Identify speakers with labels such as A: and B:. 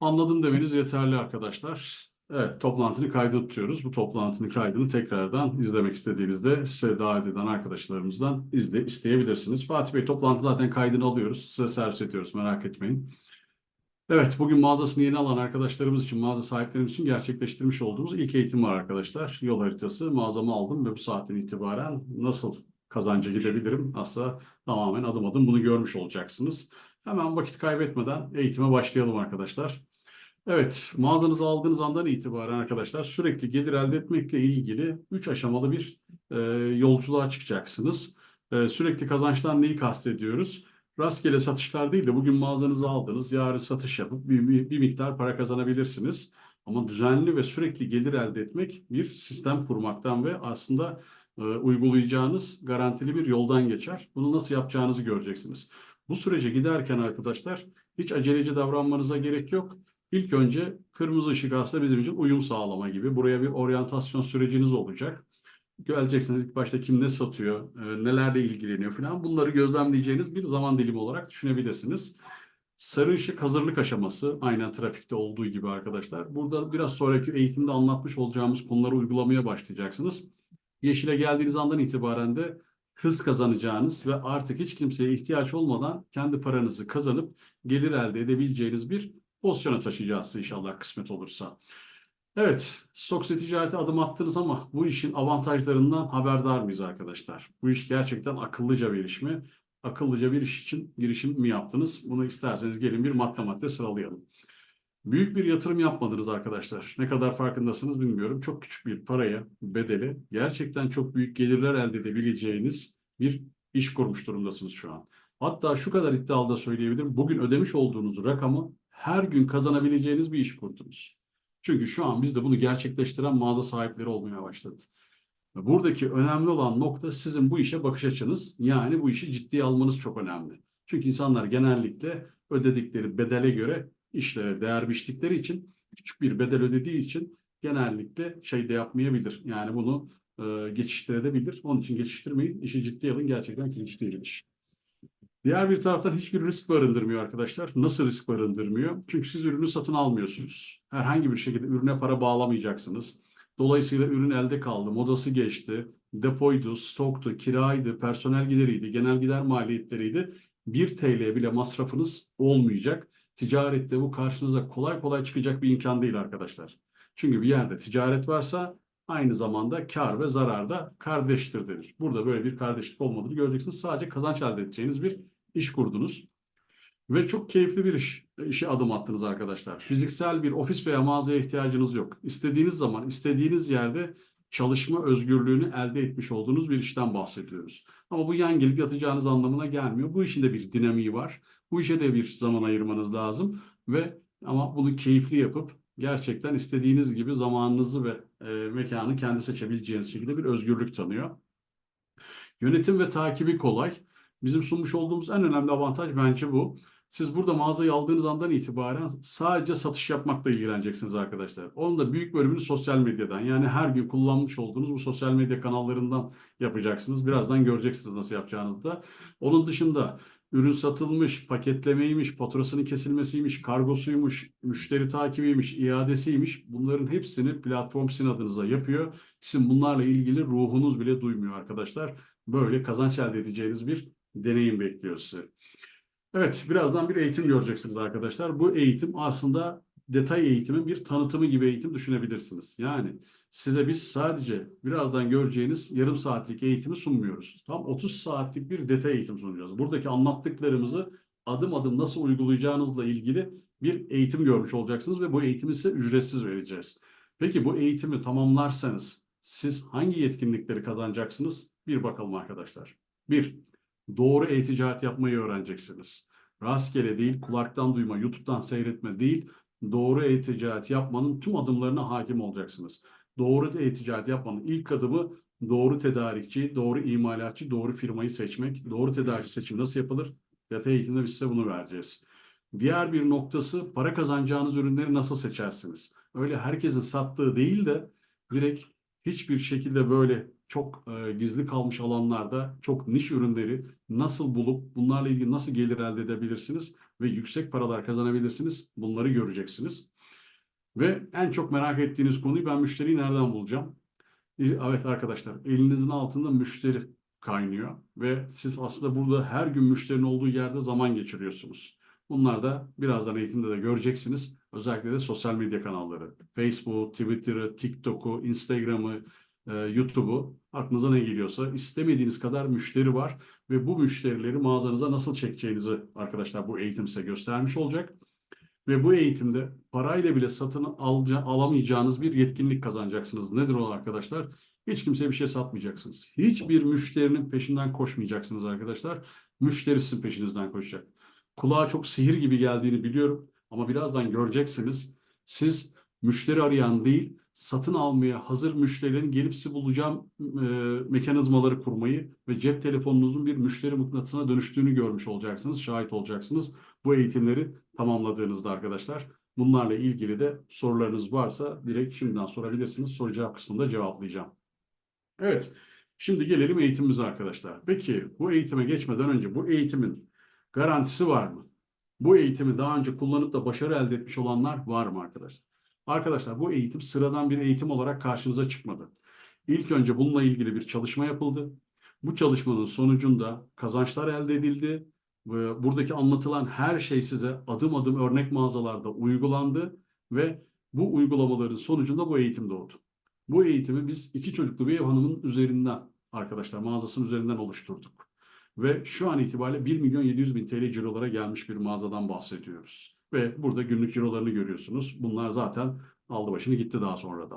A: Anladım demeniz yeterli arkadaşlar. Evet, toplantını kaydı tutuyoruz. Bu toplantının kaydını tekrardan izlemek istediğinizde size davet eden arkadaşlarımızdan izle, isteyebilirsiniz. Fatih Bey toplantı zaten kaydını alıyoruz. Size servis ediyoruz merak etmeyin. Evet, bugün mağazasını yeni alan arkadaşlarımız için, mağaza sahiplerimiz için gerçekleştirmiş olduğumuz ilk eğitim var arkadaşlar. Yol haritası, mağazamı aldım ve bu saatten itibaren nasıl kazanca gidebilirim? Aslında tamamen adım adım bunu görmüş olacaksınız. Hemen vakit kaybetmeden eğitime başlayalım arkadaşlar. Evet, mağazanızı aldığınız andan itibaren arkadaşlar sürekli gelir elde etmekle ilgili 3 aşamalı bir e, yolculuğa çıkacaksınız. E, sürekli kazançtan neyi kastediyoruz? Rastgele satışlar değil de bugün mağazanızı aldınız, yarın satış yapıp bir, bir, bir miktar para kazanabilirsiniz. Ama düzenli ve sürekli gelir elde etmek bir sistem kurmaktan ve aslında e, uygulayacağınız garantili bir yoldan geçer. Bunu nasıl yapacağınızı göreceksiniz. Bu sürece giderken arkadaşlar hiç aceleci davranmanıza gerek yok. İlk önce kırmızı ışık aslında bizim için uyum sağlama gibi. Buraya bir oryantasyon süreciniz olacak. Göreceksiniz ilk başta kim ne satıyor, e, nelerle ilgileniyor falan. Bunları gözlemleyeceğiniz bir zaman dilimi olarak düşünebilirsiniz. Sarı ışık hazırlık aşaması aynen trafikte olduğu gibi arkadaşlar. Burada biraz sonraki eğitimde anlatmış olacağımız konuları uygulamaya başlayacaksınız. Yeşile geldiğiniz andan itibaren de hız kazanacağınız ve artık hiç kimseye ihtiyaç olmadan kendi paranızı kazanıp gelir elde edebileceğiniz bir pozisyona taşıyacağız inşallah kısmet olursa. Evet, stokse ticarete adım attınız ama bu işin avantajlarından haberdar mıyız arkadaşlar? Bu iş gerçekten akıllıca bir iş mi? Akıllıca bir iş için girişim mi yaptınız? Bunu isterseniz gelin bir madde madde sıralayalım. Büyük bir yatırım yapmadınız arkadaşlar. Ne kadar farkındasınız bilmiyorum. Çok küçük bir paraya, bedeli gerçekten çok büyük gelirler elde edebileceğiniz bir iş kurmuş durumdasınız şu an. Hatta şu kadar iddialı da söyleyebilirim. Bugün ödemiş olduğunuz rakamı her gün kazanabileceğiniz bir iş kurdunuz. Çünkü şu an biz de bunu gerçekleştiren mağaza sahipleri olmaya başladık. Buradaki önemli olan nokta sizin bu işe bakış açınız. Yani bu işi ciddiye almanız çok önemli. Çünkü insanlar genellikle ödedikleri bedele göre işlere değer biçtikleri için küçük bir bedel ödediği için genellikle şey de yapmayabilir. Yani bunu e, geçiştirebilir. Onun için geçiştirmeyin. İşi ciddiye alın. Gerçekten kilit değil iş. Diğer bir taraftan hiçbir risk barındırmıyor arkadaşlar. Nasıl risk barındırmıyor? Çünkü siz ürünü satın almıyorsunuz. Herhangi bir şekilde ürüne para bağlamayacaksınız. Dolayısıyla ürün elde kaldı, modası geçti, depoydu, stoktu, kiraydı, personel gideriydi, genel gider maliyetleriydi. 1 TL bile masrafınız olmayacak. Ticarette bu karşınıza kolay kolay çıkacak bir imkan değil arkadaşlar. Çünkü bir yerde ticaret varsa aynı zamanda kar ve zarar da kardeştir denir. Burada böyle bir kardeşlik olmadığını göreceksiniz. Sadece kazanç elde edeceğiniz bir iş kurdunuz. Ve çok keyifli bir iş, işe adım attınız arkadaşlar. Fiziksel bir ofis veya mağazaya ihtiyacınız yok. İstediğiniz zaman, istediğiniz yerde çalışma özgürlüğünü elde etmiş olduğunuz bir işten bahsediyoruz. Ama bu yan gelip yatacağınız anlamına gelmiyor. Bu işin de bir dinamiği var. Bu işe de bir zaman ayırmanız lazım ve ama bunu keyifli yapıp gerçekten istediğiniz gibi zamanınızı ve e, mekanı kendi seçebileceğiniz şekilde bir özgürlük tanıyor. Yönetim ve takibi kolay. Bizim sunmuş olduğumuz en önemli avantaj bence bu. Siz burada mağazayı aldığınız andan itibaren sadece satış yapmakla ilgileneceksiniz arkadaşlar. Onun da büyük bölümünü sosyal medyadan yani her gün kullanmış olduğunuz bu sosyal medya kanallarından yapacaksınız. Birazdan göreceksiniz nasıl yapacağınızı da. Onun dışında ürün satılmış, paketlemeymiş, faturasının kesilmesiymiş, kargosuymuş, müşteri takibiymiş, iadesiymiş. Bunların hepsini platform sizin adınıza yapıyor. Sizin bunlarla ilgili ruhunuz bile duymuyor arkadaşlar. Böyle kazanç elde edeceğiniz bir deneyim bekliyor sizi. Evet, birazdan bir eğitim göreceksiniz arkadaşlar. Bu eğitim aslında detay eğitimin bir tanıtımı gibi eğitim düşünebilirsiniz. Yani size biz sadece birazdan göreceğiniz yarım saatlik eğitimi sunmuyoruz. Tam 30 saatlik bir detay eğitim sunacağız. Buradaki anlattıklarımızı adım adım nasıl uygulayacağınızla ilgili bir eğitim görmüş olacaksınız ve bu eğitimi size ücretsiz vereceğiz. Peki bu eğitimi tamamlarsanız siz hangi yetkinlikleri kazanacaksınız? Bir bakalım arkadaşlar. Bir, doğru e-ticaret yapmayı öğreneceksiniz. Rastgele değil, kulaktan duyma, YouTube'dan seyretme değil, doğru e-ticaret yapmanın tüm adımlarına hakim olacaksınız. Doğru e-ticaret yapmanın ilk adımı doğru tedarikçi, doğru imalatçı, doğru firmayı seçmek. Doğru tedarikçi seçimi nasıl yapılır? Data eğitimde biz size bunu vereceğiz. Diğer bir noktası para kazanacağınız ürünleri nasıl seçersiniz? Öyle herkesin sattığı değil de direkt hiçbir şekilde böyle çok e, gizli kalmış alanlarda çok niş ürünleri nasıl bulup bunlarla ilgili nasıl gelir elde edebilirsiniz? Ve yüksek paralar kazanabilirsiniz. Bunları göreceksiniz. Ve en çok merak ettiğiniz konuyu ben müşteriyi nereden bulacağım? Evet arkadaşlar elinizin altında müşteri kaynıyor ve siz aslında burada her gün müşterinin olduğu yerde zaman geçiriyorsunuz. Bunlar da birazdan eğitimde de göreceksiniz. Özellikle de sosyal medya kanalları. Facebook, Twitter'ı, TikTok'u, Instagram'ı, e, YouTube'u aklınıza ne geliyorsa istemediğiniz kadar müşteri var ve bu müşterileri mağazanıza nasıl çekeceğinizi arkadaşlar bu eğitim size göstermiş olacak. Ve bu eğitimde parayla bile satın alca, alamayacağınız bir yetkinlik kazanacaksınız. Nedir o arkadaşlar? Hiç kimseye bir şey satmayacaksınız. Hiçbir müşterinin peşinden koşmayacaksınız arkadaşlar. Müşteri sizin peşinizden koşacak. Kulağa çok sihir gibi geldiğini biliyorum ama birazdan göreceksiniz. Siz müşteri arayan değil, satın almaya hazır müşterilerin gelip sizi bulacağım e, mekanizmaları kurmayı ve cep telefonunuzun bir müşteri mıknatısına dönüştüğünü görmüş olacaksınız, şahit olacaksınız. Bu eğitimleri tamamladığınızda arkadaşlar. Bunlarla ilgili de sorularınız varsa direkt şimdiden sorabilirsiniz. Soru cevap kısmında cevaplayacağım. Evet, şimdi gelelim eğitimimize arkadaşlar. Peki bu eğitime geçmeden önce bu eğitimin garantisi var mı? Bu eğitimi daha önce kullanıp da başarı elde etmiş olanlar var mı arkadaşlar? Arkadaşlar bu eğitim sıradan bir eğitim olarak karşınıza çıkmadı. İlk önce bununla ilgili bir çalışma yapıldı. Bu çalışmanın sonucunda kazançlar elde edildi. Buradaki anlatılan her şey size adım adım örnek mağazalarda uygulandı ve bu uygulamaların sonucunda bu eğitim doğdu. Bu eğitimi biz iki çocuklu bir ev hanımının üzerinden arkadaşlar mağazasının üzerinden oluşturduk. Ve şu an itibariyle 1 milyon 700 bin TL cirolara gelmiş bir mağazadan bahsediyoruz. Ve burada günlük cirolarını görüyorsunuz. Bunlar zaten aldı başını gitti daha sonra da.